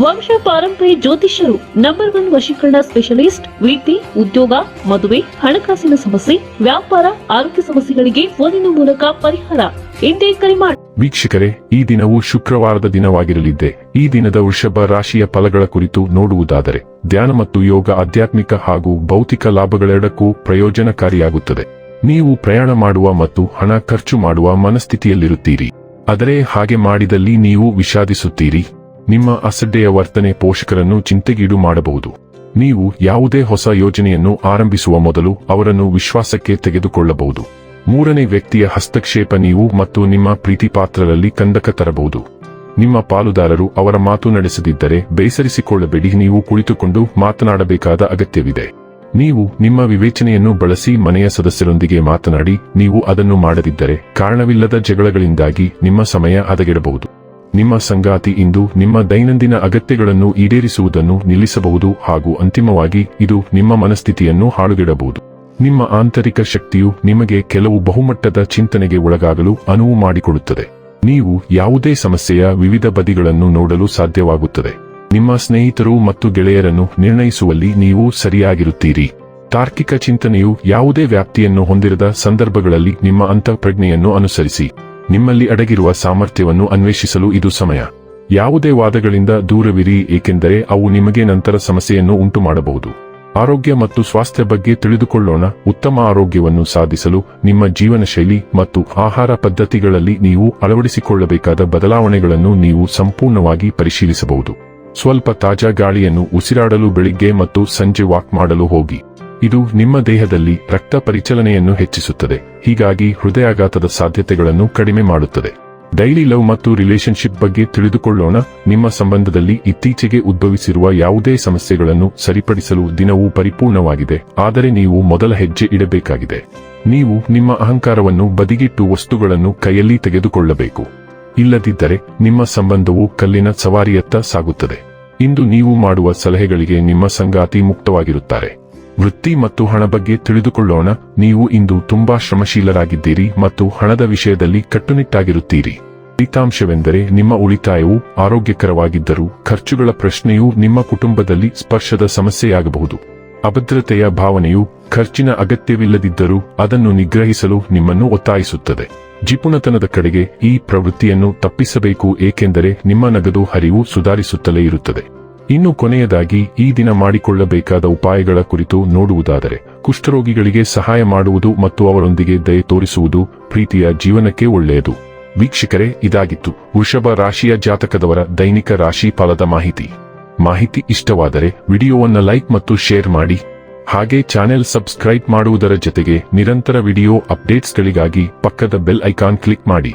ವಂಶ ಪಾರಂಪರ್ಯ ಜ್ಯೋತಿಷ್ಯರು ನಂಬರ್ ಒನ್ ವಶೀಕರಣ ಸ್ಪೆಷಲಿಸ್ಟ್ ವೀಟಿ ಉದ್ಯೋಗ, ಮದುವೆ, ಹಣಕಾಸಿನ ಸಮಸ್ಯೆ, ವ್ಯಾಪಾರ, ಆರೋಗ್ಯ ಸಮಸ್ಯೆಗಳಿಗೆ ಫೋನಿನ ಮೂಲಕ ಪರಿಹಾರ. ಎಂದೇ ಕರೆ ಮಾಡಿ ವೀಕ್ಷಕರೇ, ಈ ದಿನವು ಶುಕ್ರವಾರದ ದಿನವಾಗಿರಲಿದೆ ಈ ದಿನದ ವೃಷಭ ರಾಶಿಯ ಫಲಗಳ ಕುರಿತು ನೋಡುವುದಾದರೆ, ಧ್ಯಾನ ಮತ್ತು ಯೋಗ ಆಧ್ಯಾತ್ಮಿಕ ಹಾಗೂ ಭೌತಿಕ ಲಾಭಗಳೆರಡಕ್ಕೂ ಪ್ರಯೋಜನಕಾರಿಯಾಗುತ್ತದೆ. ನೀವು ಪ್ರಯಾಣ ಮಾಡುವ ಮತ್ತು ಹಣ ಖರ್ಚು ಮಾಡುವ ಮನಸ್ಥಿತಿಯಲ್ಲಿರುತ್ತೀರಿ. ಆದರೆ ಹಾಗೆ ಮಾಡಿದಲ್ಲಿ ನೀವು ವಿಷಾದಿಸುತ್ತೀರಿ. ನಿಮ್ಮ ಅಸಡ್ಡೆಯ ವರ್ತನೆ ಪೋಷಕರನ್ನು ಚಿಂತೆಗೀಡು ಮಾಡಬಹುದು. ನೀವು ಯಾವುದೇ ಹೊಸ ಯೋಜನೆಯನ್ನು ಆರಂಭಿಸುವ ಮೊದಲು ಅವರನ್ನು ವಿಶ್ವಾಸಕ್ಕೆ ತೆಗೆದುಕೊಳ್ಳಬಹುದು. ಮೂರನೇ ವ್ಯಕ್ತಿಯ ಹಸ್ತಕ್ಷೇಪ ನೀವು ಮತ್ತು ನಿಮ್ಮ ಪ್ರೀತಿಪಾತ್ರರಲ್ಲಿ ಕಂದಕ ತರಬಹುದು. ನಿಮ್ಮ ಪಾಲುದಾರರು ಅವರ ಮಾತು ನಡೆಸದಿದ್ದರೆ ಬೇಸರಿಸಿಕೊಳ್ಳಬೇಡಿ, ನೀವು ಕುಳಿತುಕೊಂಡು ಮಾತನಾಡಬೇಕಾದ ಅಗತ್ಯವಿದೆ. ನೀವು ನಿಮ್ಮ ವಿವೇಚನೆಯನ್ನು ಬಳಸಿ ಮನೆಯ ಸದಸ್ಯರೊಂದಿಗೆ ಮಾತನಾಡಿ, ನೀವು ಅದನ್ನು ಮಾಡದಿದ್ದರೆ ಕಾರಣವಿಲ್ಲದ ಜಗಳಗಳಿಂದಾಗಿ ನಿಮ್ಮ ಸಮಯ ಹದಗೆಡಬಹುದು. ನಿಮ್ಮ ಸಂಗಾತಿ ಇಂದು ನಿಮ್ಮ ದೈನಂದಿನ ಅಗತ್ಯಗಳನ್ನು ಈಡೇರಿಸುವುದನ್ನು ನಿಲ್ಲಿಸಬಹುದು ಹಾಗೂ ಅಂತಿಮವಾಗಿ ಇದು ನಿಮ್ಮ ಮನಸ್ಥಿತಿಯನ್ನು ಹಾಳುಗೆಡಬಹುದು. ನಿಮ್ಮ ಆಂತರಿಕ ಶಕ್ತಿಯು ನಿಮಗೆ ಕೆಲವು ಬಹುಮಟ್ಟದ ಚಿಂತನೆಗೆ ಒಳಗಾಗಲು ಅನುವು ಮಾಡಿಕೊಡುತ್ತದೆ. ನೀವು ಯಾವುದೇ ಸಮಸ್ಯೆಯ ವಿವಿಧ ಬದಿಗಳನ್ನು ನೋಡಲು ಸಾಧ್ಯವಾಗುತ್ತದೆ. ನಿಮ್ಮ ಸ್ನೇಹಿತರು ಮತ್ತು ಗೆಳೆಯರನ್ನು ನಿರ್ಣಯಿಸುವಲ್ಲಿ ನೀವು ಸರಿಯಾಗಿರುತ್ತೀರಿ. ತಾರ್ಕಿಕ ಚಿಂತನೆಯು ಯಾವುದೇ ವ್ಯಾಪ್ತಿಯನ್ನು ಹೊಂದಿರದ ಸಂದರ್ಭಗಳಲ್ಲಿ ನಿಮ್ಮ ಅಂತಃಪ್ರಜ್ಞೆಯನ್ನು ಅನುಸರಿಸಿ. ನಿಮ್ಮಲ್ಲಿ ಅಡಗಿರುವ ಸಾಮರ್ಥ್ಯವನ್ನು ಅನ್ವೇಷಿಸಲು ಇದು ಸಮಯ. ಯಾವುದೇ ವಾದಗಳಿಂದ ದೂರವಿರಿ, ಏಕೆಂದರೆ ಅವು ನಿಮಗೆ ನಂತರ ಸಮಸ್ಯೆಯನ್ನು ಉಂಟು ಮಾಡಬಹುದು ಆರೋಗ್ಯ ಮತ್ತು ಸ್ವಾಸ್ಥ್ಯ ಬಗ್ಗೆ ತಿಳಿದುಕೊಳ್ಳೋಣ. ಉತ್ತಮ ಆರೋಗ್ಯವನ್ನು ಸಾಧಿಸಲು ನಿಮ್ಮ ಜೀವನ ಶೈಲಿ ಮತ್ತು ಆಹಾರ ಪದ್ಧತಿಗಳಲ್ಲಿ ನೀವು ಅಳವಡಿಸಿಕೊಳ್ಳಬೇಕಾದ ಬದಲಾವಣೆಗಳನ್ನು ನೀವು ಸಂಪೂರ್ಣವಾಗಿ ಪರಿಶೀಲಿಸಬಹುದು. ಸ್ವಲ್ಪ ತಾಜಾ ಗಾಳಿಯನ್ನು ಉಸಿರಾಡಲು ಬೆಳಿಗ್ಗೆ ಮತ್ತು ಸಂಜೆ ವಾಕ್ ಮಾಡಲು ಹೋಗಿ. ಇದು ನಿಮ್ಮ ದೇಹದಲ್ಲಿ ರಕ್ತ ಪರಿಚಲನೆಯನ್ನು ಹೆಚ್ಚಿಸುತ್ತದೆ. ಹೀಗಾಗಿ ಹೃದಯಾಘಾತದ ಸಾಧ್ಯತೆಗಳನ್ನು ಕಡಿಮೆ ಮಾಡುತ್ತದೆ. ಡೈಲಿ ಲವ್ ಮತ್ತು ರಿಲೇಶನ್ಶಿಪ್ ಬಗ್ಗೆ ತಿಳಿದುಕೊಳ್ಳೋಣ. ನಿಮ್ಮ ಸಂಬಂಧದಲ್ಲಿ ಇತ್ತೀಚೆಗೆ ಉದ್ಭವಿಸಿರುವ ಯಾವುದೇ ಸಮಸ್ಯೆಗಳನ್ನು ಸರಿಪಡಿಸಲು ದಿನವೂ ಪರಿಪೂರ್ಣವಾಗಿದೆ. ಆದರೆ ನೀವು ಮೊದಲ ಹೆಜ್ಜೆ ಇಡಬೇಕಾಗಿದೆ. ನೀವು ನಿಮ್ಮ ಅಹಂಕಾರವನ್ನು ಬದಿಗಿಟ್ಟು ವಸ್ತುಗಳನ್ನು ಕೈಯಲ್ಲಿ ತೆಗೆದುಕೊಳ್ಳಬೇಕು. ಇಲ್ಲದಿದ್ದರೆ ನಿಮ್ಮ ಸಂಬಂಧವು ಕಲ್ಲಿನ ಸವಾರಿಯತ್ತ ಸಾಗುತ್ತದೆ. ಇಂದು ನೀವು ಮಾಡುವ ಸಲಹೆಗಳಿಗೆ ನಿಮ್ಮ ಸಂಗಾತಿ ಮುಕ್ತವಾಗಿರುತ್ತಾರೆ. ವೃತ್ತಿ ಮತ್ತು ಹಣ ಬಗ್ಗೆ ತಿಳಿದುಕೊಳ್ಳೋಣ. ನೀವು ಇಂದು ತುಂಬಾ ಶ್ರಮಶೀಲರಾಗಿದ್ದೀರಿ ಮತ್ತು ಹಣದ ವಿಷಯದಲ್ಲಿ ಕಟ್ಟುನಿಟ್ಟಾಗಿರುತ್ತೀರಿ. ಫಲಿತಾಂಶವೆಂದರೆ ನಿಮ್ಮ ಉಳಿತಾಯವು ಆರೋಗ್ಯಕರವಾಗಿದ್ದರೂ ಖರ್ಚುಗಳ ಪ್ರಶ್ನೆಯು ನಿಮ್ಮ ಕುಟುಂಬದಲ್ಲಿ ಸ್ಪರ್ಶದ ಸಮಸ್ಯೆಯಾಗಬಹುದು. ಅಭದ್ರತೆಯ ಭಾವನೆಯು ಖರ್ಚಿನ ಅಗತ್ಯವಿಲ್ಲದಿದ್ದರೂ ಅದನ್ನು ನಿಗ್ರಹಿಸಲು ನಿಮ್ಮನ್ನು ಒತ್ತಾಯಿಸುತ್ತದೆ. ಜಿಪುಣತನದ ಕಡೆಗೆ ಈ ಪ್ರವೃತ್ತಿಯನ್ನು ತಪ್ಪಿಸಬೇಕು ಏಕೆಂದರೆ ನಿಮ್ಮ ನಗದು ಹರಿವು ಸುಧಾರಿಸುತ್ತಲೇ ಇರುತ್ತದೆ. ಇನ್ನು ಕೊನೆಯದಾಗಿ ಈ ದಿನ ಮಾಡಿಕೊಳ್ಳಬೇಕಾದ ಉಪಾಯಗಳ ಕುರಿತು ನೋಡುವುದಾದರೆ, ಕುಷ್ಠರೋಗಿಗಳಿಗೆ ಸಹಾಯ ಮಾಡುವುದು ಮತ್ತು ಅವರೊಂದಿಗೆ ದಯೆ ತೋರಿಸುವುದು ಪ್ರೀತಿಯ ಜೀವನಕ್ಕೆ ಒಳ್ಳೆಯದು. ವೀಕ್ಷಕರೇ, ಇದಾಗಿತ್ತು ವೃಷಭ ರಾಶಿಯ ಜಾತಕದವರ ದೈನಿಕ ರಾಶಿ ಫಲದ ಮಾಹಿತಿ. ಮಾಹಿತಿ ಇಷ್ಟವಾದರೆ ವಿಡಿಯೋವನ್ನು ಲೈಕ್ ಮತ್ತು ಶೇರ್ ಮಾಡಿ. ಹಾಗೆ ಚಾನೆಲ್ ಸಬ್ಸ್ಕ್ರೈಬ್ ಮಾಡುವುದರ ಜೊತೆಗೆ ನಿರಂತರ ವಿಡಿಯೋ ಅಪ್ಡೇಟ್ಸ್ಗಳಿಗಾಗಿ ಪಕ್ಕದ ಬೆಲ್ ಐಕಾನ್ ಕ್ಲಿಕ್ ಮಾಡಿ.